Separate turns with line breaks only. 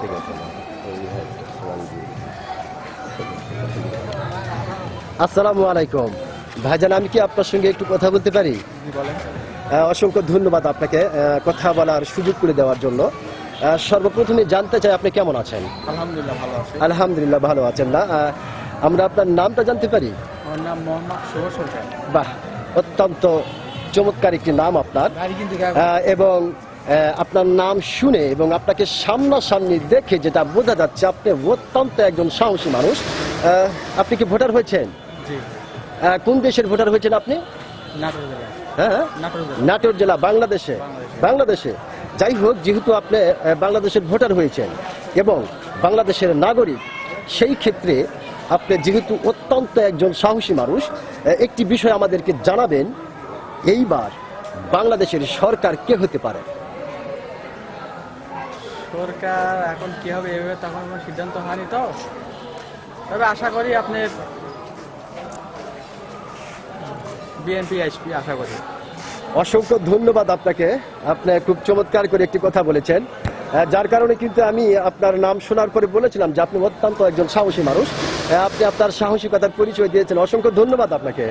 ঠিক আছে আসসালামু আলাইকুম। ভাইজান আমি কি আপনার সঙ্গে একটু কথা বলতে পারি? অসংখ্য ধন্যবাদ আপনাকে কথা বলার সুযোগ করে দেওয়ার জন্য। সর্বপ্রথমে জানতে চাই আপনি কেমন আছেন?
আলহামদুলিল্লাহ ভালো আছি।
আলহামদুলিল্লাহ ভালো আছেন না। আমরা আপনার নামটা জানতে পারি?
আমার নাম মোহাম্মদ শুভ সরকার।
বাহ অত্যন্ত চমৎকার একটি নাম আপনার। এবং আপনার নাম শুনে এবং আপনাকে সামনাসামনি দেখে যেটা বোঝা যাচ্ছে আপনি অত্যন্ত একজন সাহসী মানুষ। আপনি কি ভোটার হয়েছেন? কোন দেশের ভোটার হয়েছেন আপনি?
জেলা।
হ্যাঁ
নাটোর জেলা।
বাংলাদেশে? বাংলাদেশে। যাই হোক যেহেতু আপনি বাংলাদেশের ভোটার হয়েছেন এবং বাংলাদেশের নাগরিক সেই ক্ষেত্রে আপনি যেহেতু অত্যন্ত একজন সাহসী মানুষ একটি বিষয় আমাদেরকে জানাবেন এইবার বাংলাদেশের সরকার কে হতে পারে?
সরকার এখন কি হবে এভাবে তখন কোনো সিদ্ধান্ত হয়নি তো। তবে আশা করি আপনার বিএনপি, এসপি আশা করি।
অসংখ্য ধন্যবাদ আপনাকে। আপনি খুব চমৎকার করে একটি কথা বলেছেন। যার কারণে কিন্তু আমি আপনার নাম শোনার পরে বলেছিলাম যে আপনি অত্যন্ত একজন সাহসী মানুষ। আপনি আপনার সাহসিকতার পরিচয় দিয়েছেন। অসংখ্য ধন্যবাদ আপনাকে।